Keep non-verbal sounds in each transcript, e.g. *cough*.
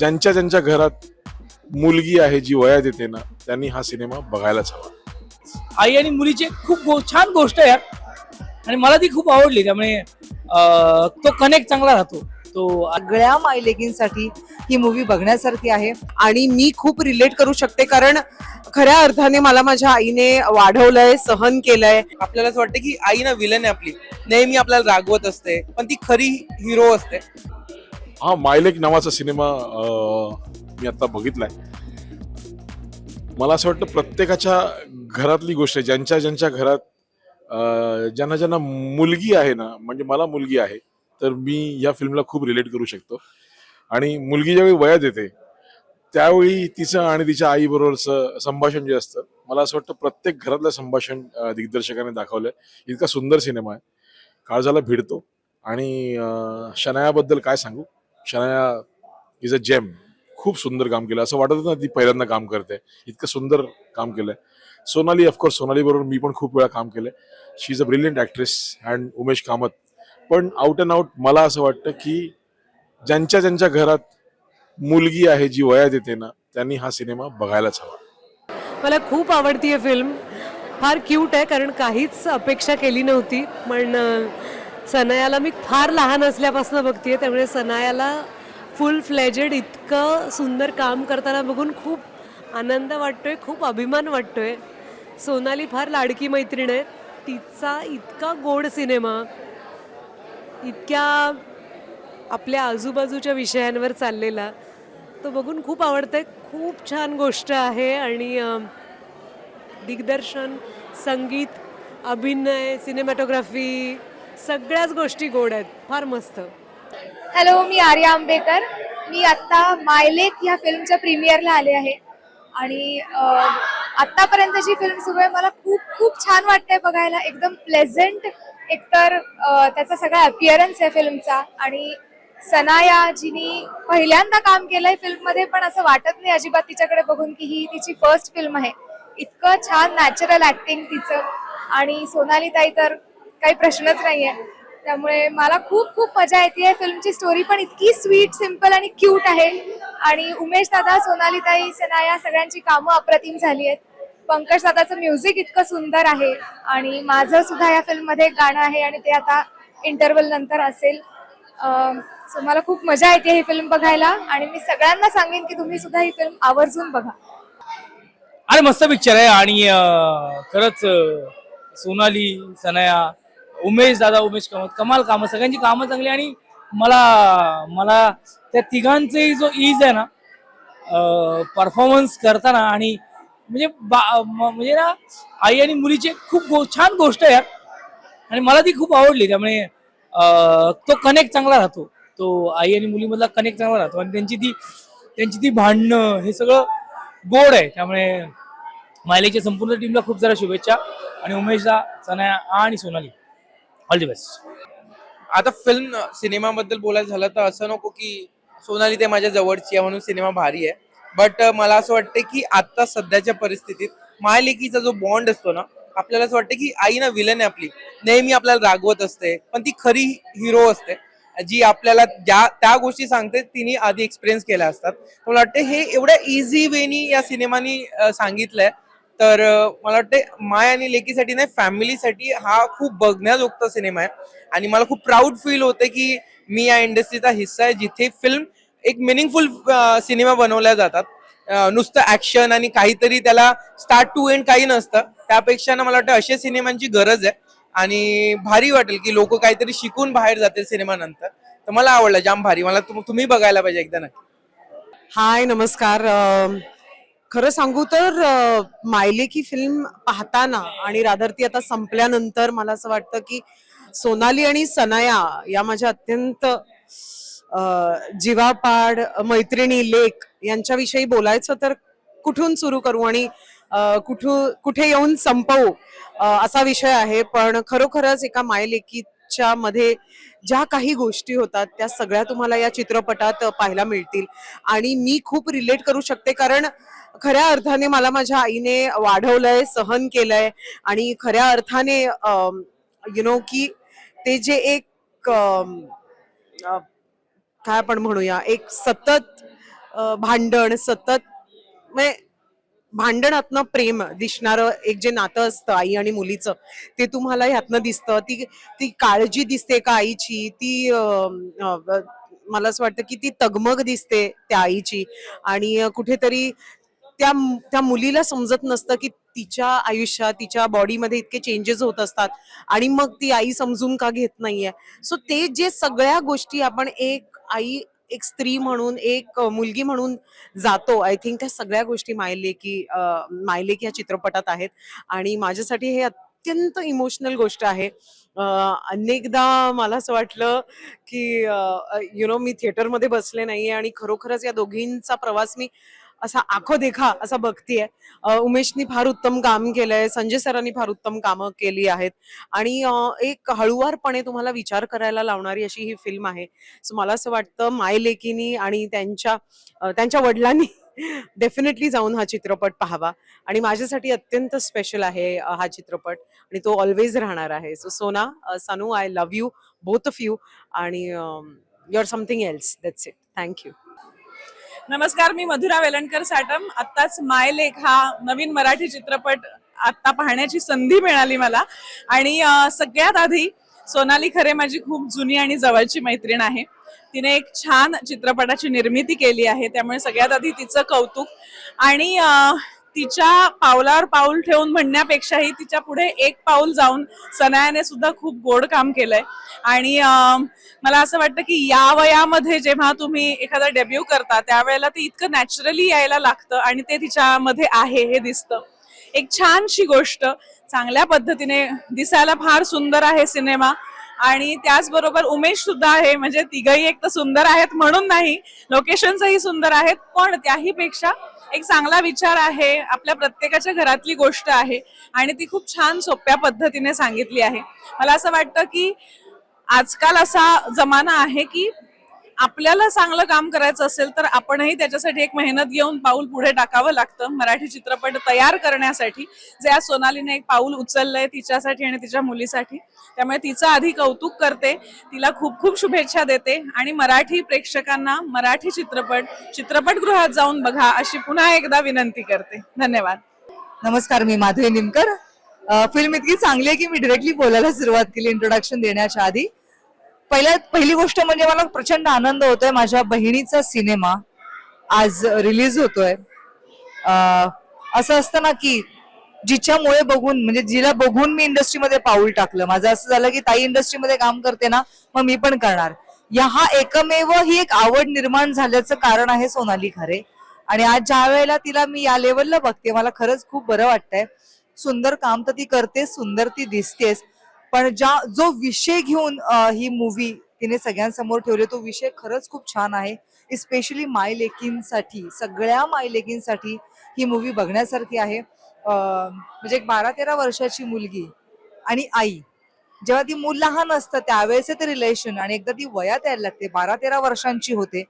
ज्यांच्या ज्यांच्या घरात मुलगी आहे जी वयात येते ना त्यांनी हा सिनेमा बघायलाच हवा. आई आणि मुलीची एक खूप गो- छान गोष्ट आहे यार. आणि मला ती खूप आवडली त्यामुळे अं, तो कनेक्ट चांगला राहतो. तो सगळ्या मायलेकींसाठी ही मूवी बघण्यासारखी आहे आणि मी खूप रिलेट करू शकते कारण खऱ्या अर्थाने मला माझ्या आईने वाढवलंय सहन केलंय. आपल्याला असं वाटतं की आई ना विलन आहे आपली. नेहमी आपल्याला रागवत असते पण ती खरी हिरो असते. हा मायलेक नावाचा सिनेमा मी आता बघितलाय. मला असं वाटतं प्रत्येकाच्या घरातली गोष्ट आहे. ज्यांच्या ज्यांच्या घरात ज्यांना ज्यांना मुलगी आहे ना म्हणजे मला मुलगी आहे तर मी या फिल्मला खूप रिलेट करू शकतो. आणि मुलगी ज्यावेळी वयात येते त्यावेळी तिचं आणि तिच्या आईबरोबरचं संभाषण जे असतं मला असं वाटतं प्रत्येक घरातलं संभाषण दिग्दर्शकाने दाखवलंय. इतका सुंदर सिनेमा आहे. काळजाला भिडतो. आणि शनायाबद्दल काय सांगू? शनाया इज अ जेम खूप सुंदर काम केलं. असं वाटत ना ती पहिल्यांदा काम करते. इतकं सुंदर काम केलंय. सोनाली ऑफकोर्स सोनाली बरोबर मी पण खूप वेळा काम केलंय. She is a brilliant actress and Umesh Kamat. पण आउट अँड आउट मला असं वाटतं की ज्यांच्या ज्यांच्या घरात मुलगी आहे जी वयात येते ना त्यांनी हा सिनेमा बघायलाच हवा. मला खूप आवडतीये फिल्म फार क्यूट आहे कारण काहीच अपेक्षा केली नव्हती. पण सनायाला मी फार लहान असल्यापासून बघते त्यामुळे सनायाला फुल फ्लेजेड इतकं सुंदर काम करताना बघून खूप आनंद वाटतोय खूप अभिमान वाटतोय. सोनाली फार लाडकी मैत्रीण आहे. तिचा इतका गोड सिनेमा इतक्या आपल्या आजूबाजूच्या विषयांवर चाललेला तो बघून खूप आवडतंय. खूप छान गोष्ट आहे आणि दिग्दर्शन संगीत अभिनय सिनेमॅटोग्राफी सगळ्याच गोष्टी गोड आहेत. फार मस्त. हॅलो मी आर्या आंबेकर. मी आत्ता मायलेक ह्या फिल्मच्या प्रीमियरला आले आहे. आणि आत्तापर्यंत जी फिल्म सुरू आहे. मला खूप खूप छान वाटतंय बघायला. एकदम प्लेझंट एकतर त्याचा सगळा अपिअरन्स आहे फिल्मचा आणि सनाया जिनी पहिल्यांदा काम केलंय फिल्ममध्ये पण असं वाटत नाही अजिबात तिच्याकडे बघून की ही तिची फर्स्ट फिल्म आहे. इतकं छान नॅचरल ऍक्टिंग तिचं. आणि सोनाली ताई तर काही प्रश्नच नाहीये. त्यामुळे मला खूप खूप मजा येते. फिल्मची स्टोरी पण इतकी स्वीट सिंपल आणि क्यूट आहे. आणि उमेश दादा सोनाली ताई सनाया सगळ्यांची कामं अप्रतिम झाली आहेत. पंकज दादाचं म्युझिक इतकं सुंदर आहे. आणि माझं सुद्धा या फिल्ममध्ये एक गाणं आहे आणि ते आता इंटरवल नंतर असेल. सो मला खूप मजा येते ही फिल्म बघायला. आणि मी सगळ्यांना सांगेन की तुम्ही सुद्धा ही फिल्म आवर्जून बघा. अरे मस्त पिक्चर आहे. आणि खरंच सोनाली सनया उमेश दादा उमेश कामत. कमाल कामं. सगळ्यांची कामं चांगली आणि मला मला त्या तिघांचे जो ईज आहे ना परफॉर्मन्स करताना आणि म्हणजे बा- म- म्हणजे ना आई आणि मुलीची खूप गो- छान गोष्ट आहे यार. आणि मला ती खूप आवडली. त्यामुळे तो कनेक्ट चांगला राहतो. तो आई आणि मुलीमधला कनेक्ट चांगला राहतो. आणि त्यांची ती त्यांची ती भांडणं हे सगळं गोड आहे. त्यामुळे मायलेच्या संपूर्ण टीमला खूप जरा शुभेच्छा. आणि उमेशदा सनाया आणि सोनाली. ऑल दी बेस्ट आता फिल्म सिनेमाबद्दल बोलायचं झालं तर असं नको की सोनाली ते माझ्या जवळची आहे म्हणून सिनेमा भारी आहे. बट मला असं वाटतं की आता सध्याच्या परिस्थितीत मायलेकीचा जो बॉन्ड असतो ना आपल्याला असं वाटतं की आई ना विलन आहे आपली. नेहमी आपल्याला रागवत असते पण ती खरी हिरो असते जी आपल्याला ज्या त्या गोष्टी सांगते तिने आधी एक्सपिरियन्स केल्या असतात. मला वाटतं हे एवढ्या इझी वेनी या सिनेमानी सांगितलंय. तर मला वाटतं माय आणि लेकीसाठी नाही फॅमिलीसाठी हा खूप बघण्याजोगता सिनेमा आहे. आणि मला खूप प्राऊड फील होतं की मी या इंडस्ट्रीचा हिस्सा आहे जिथे फिल्म एक मिनिंगफुल सिनेमा बनवल्या जातात. नुसतं ऍक्शन आणि काहीतरी त्याला स्टार्ट टू एंड काही नसतं. त्यापेक्षा ना मला वाटतं अशा सिनेमांची गरज आहे. आणि भारी वाटेल की लोक काहीतरी शिकून बाहेर जातील सिनेमानंतर. तर मला आवडलं जाम भारी. मला तुम्ही बघायला पाहिजे एकदा नक्की. हाय नमस्कार. खरं सांगू तर मायले की फिल्म पाहताना आणि रादर ती आता संपल्यानंतर मला असं वाटतं की सोनाली आणि सनाया या माझ्या अत्यंत जीवापाड मैत्रिणी लेख यांच्याविषयी बोलायचं तर कुठून सुरू करू आणि कुठू कुठे येऊन संपवू असा विषय आहे. पण खरोखरच एका आजच्या मध्ये ज्या काही गोष्टी होतात त्या सगळ्या तुम्हाला या चित्रपटात पाहायला मिळतील. आणि मी खूप रिलेट करू शकते कारण खऱ्या अर्थाने मला माझ्या आईने वाढवलंय सहन केलंय. आणि खऱ्या अर्थाने यु नो की ते जे एक काय आपण म्हणूया एक सतत भांडण सतत म्हणजे भांडणातनं प्रेम दिसणारं एक जे नातं असतं आई आणि मुलीचं ते तुम्हाला ह्यातनं दिसतं. ती ती काळजी दिसते का आईची? ती मला असं वाटतं की ती तगमग दिसते त्या आईची. आणि कुठेतरी त्या त्या मुलीला समजत नसतं की तिच्या आयुष्यात तिच्या बॉडीमध्ये इतके चेंजेस होत असतात आणि मग ती आई समजून का घेत नाहीये. सो ते जे सगळ्या गोष्टी आपण एक आई एक स्त्री म्हणून एक मुलगी म्हणून जातो. आय थिंक त्या सगळ्या गोष्टी मायलेकी मायलेकी या चित्रपटात आहेत. आणि माझ्यासाठी हे अत्यंत इमोशनल गोष्ट आहे. अनेकदा मला असं वाटलं की यु नो मी थिएटरमध्ये बसले नाही आणि खरोखरच या दोघींचा प्रवास मी असा आखो देखा असा बघतीये. उमेशनी फार उत्तम काम केलंय संजय सरांनी फार उत्तम कामं केली आहेत. आणि एक हळुवारपणे तुम्हाला विचार करायला लावणारी अशी ही फिल्म आहे. सो मला असं वाटतं माय लेकीनी आणि त्यांच्या त्यांच्या वडिलांनी *laughs* डेफिनेटली जाऊन हा चित्रपट पाहावा. आणि माझ्यासाठी अत्यंत स्पेशल आहे हा चित्रपट. आणि तो ऑलवेज राहणार आहे. So Sona Sanu Sanu I love you both of you. आणि you are something else. That's it. Thank you नमस्कार मी मधुरा वेलणकर साटम आत्ताच माय लेख हा नवीन मराठी चित्रपट आत्ता पाहण्याची संधी मिळाली मला. आणि सगळ्यात आधी सोनाली खरे माझी खूप जुनी आणि जवळची मैत्रीण आहे. तिने एक छान चित्रपटाची निर्मिती केली आहे. त्यामुळे सगळ्यात आधी तिचं कौतुक आणि तिच्या पावलावर पाऊल ठेवून म्हणण्यापेक्षाही तिच्या पुढे एक पाऊल जाऊन सनायाने सुद्धा खूप गोड काम केलंय. आणि मला असं वाटतं की या वयामध्ये जेव्हा तुम्ही एखादा डेब्यू करता त्यावेळेला ते इतकं नॅचरली यायला लागतं आणि ते तिच्यामध्ये आहे हे दिसतं. एक छानशी गोष्ट चांगल्या पद्धतीने दिसायला फार सुंदर आहे सिनेमा आणि त्याचबरोबर उमेश सुद्धा आहे म्हणजे तिघही एक तर सुंदर आहेत म्हणून नाही लोकेशन्सही सुंदर आहेत पण त्याही पेक्षा एक चांगला विचार आहे आपल्या प्रत्येकाच्या घरातली गोष्ट आहे आणि ती खूप छान सोप्या पद्धतीने सांगितली आहे. मला असं वाटतं की आजकाल असा जमाना आहे की आपल्याला चांगलं काम करायचं असेल तर आपणही त्याच्यासाठी एक मेहनत घेऊन पाऊल पुढे टाकावं लागतं. मराठी चित्रपट तयार करण्यासाठी जे आज सोनालीने एक पाऊल उचललंय तिच्यासाठी आणि तिच्या मुलीसाठी त्यामुळे तिचं आधी कौतुक करते तिला खूप खूप शुभेच्छा देते आणि मराठी प्रेक्षकांना मराठी चित्रपट चित्रपटगृहात जाऊन बघा अशी पुन्हा एकदा विनंती करते. धन्यवाद. नमस्कार मी माधवी निमकर. फिल्म इतकी चांगली आहे की मी डिरेक्टली बोलायला सुरुवात केली इंट्रोडक्शन देण्याच्या आधी. पहिल्या पहिली गोष्ट म्हणजे मला प्रचंड आनंद होतोय. माझ्या बहिणीचा सिनेमा आज रिलीज होतोय. असं असतं ना की जिच्यामुळे बघून म्हणजे जिला बघून मी इंडस्ट्रीमध्ये पाऊल टाकलं. माझं असं झालं की ताई इंडस्ट्रीमध्ये काम करते ना मग मी पण करणार. या हा एकमेव ही एक आवड निर्माण झाल्याचं कारण आहे सोनाली खरे. आणि आज ज्या वेळेला तिला मी या लेवलला बघते मला खरंच खूप बरं वाटतंय. सुंदर काम तर ती करतेस सुंदर ती दिसतेस पण ज्या जो विषय घेऊन ही मूवी तिने सगळ्यांसमोर ठेवले तो विषय खरंच खूप छान आहे. स्पेशली माय लेकींसाठी सगळ्या माय लेकींसाठी ही मूवी बघण्यासारखी आहे. म्हणजे एक बारा तेरा वर्षाची मुलगी आणि आई. जेव्हा ती मूल लहान असतं त्यावेळेचे ते रिलेशन आणि एकदा ती वयात यायला लागते बारा तेरा वर्षांची होते.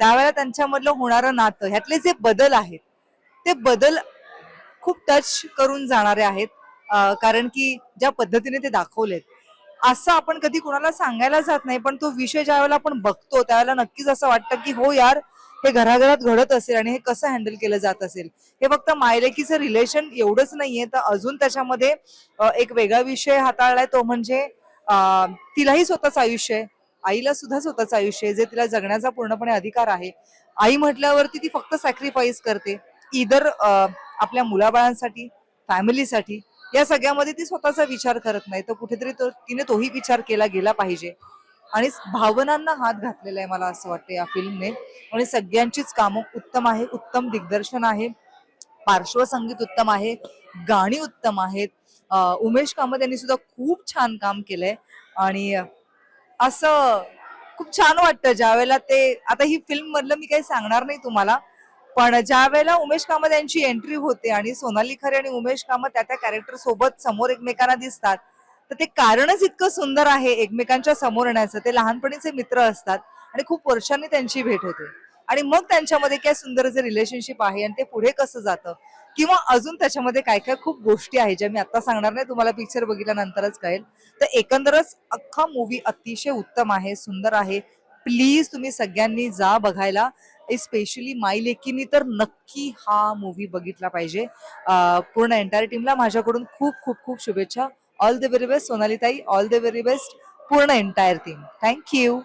त्यावेळेला त्यांच्यामधलं होणारं नातं ह्यातले जे बदल आहेत ते बदल खूप टच करून जाणारे आहेत. कारण की ज्या पद्धतीने ते दाखवलेत असं आपण कधी कोणाला सांगायला जात नाही पण तो विषय ज्या वेळेला आपण बघतो त्यावेळेला नक्कीच असं वाटतं की हो यार हे घराघरात घडत असेल आणि हे कसं हँडल केलं जात असेल. हे फक्त मायलेकीचं रिलेशन एवढंच नाहीये तर अजून त्याच्यामध्ये एक वेगळा विषय हाताळलाय तो म्हणजे तिलाही स्वतःच आयुष्य आहे. आईला सुद्धा स्वतःच आयुष्य आहे जे तिला जगण्याचा पूर्णपणे अधिकार आहे. आई म्हटल्यावरती ती फक्त सॅक्रिफाईस करते. इदर आपल्या मुलाबाळांसाठी फॅमिलीसाठी या सगळ्यामध्ये ती स्वतःचा विचार करत नाही. तर कुठेतरी तो तिने तोही विचार केला गेला पाहिजे. आणि भावनांना हात घातलेला आहे मला असं वाटतं या फिल्मने. आणि सगळ्यांचीच कामं उत्तम आहे उत्तम दिग्दर्शन आहे. पार्श्वसंगीत उत्तम आहे गाणी उत्तम आहेत. उमेश कामत यांनी सुद्धा खूप छान काम केलंय. आणि असं खूप छान वाटतं ज्या वेळेला ते आता ही फिल्म मधलं मी काही सांगणार नाही तुम्हाला पण ज्या वेळेला उमेश कामत यांची एंट्री होते आणि सोनाली खरे आणि उमेश कामत त्या त्या कॅरेक्टर सोबत समोर एकमेकांना दिसतात तर ते कारणच इतकं सुंदर आहे एकमेकांच्या समोर येण्याचं. ते लहानपणीचे मित्र असतात आणि खूप वर्षांनी त्यांची भेट होते. आणि मग त्यांच्यामध्ये काय सुंदर जे रिलेशनशिप आहे आणि ते पुढे कसं जातं? किंवा अजून त्याच्यामध्ये काय काय खूप गोष्टी आहेत ज्या मी आता सांगणार नाही तुम्हाला पिक्चर बघितल्यानंतरच कळेल. तर एकंदरच अख्खा मूवी अतिशय उत्तम आहे सुंदर आहे. प्लीज तुम्ही सगळ्यांनी जा बघायला. स्पेशली माई लेकीनी तर नक्की हा मूवी बघितला पाहिजे. पूर्ण एंटायर टीमला माझ्याकडून खूप खूप खूप शुभेच्छा. ऑल द व्हेरी बेस्ट सोनालीताई. ऑल द व्हेरी बेस्ट पूर्ण एंटायर टीम थँक्यू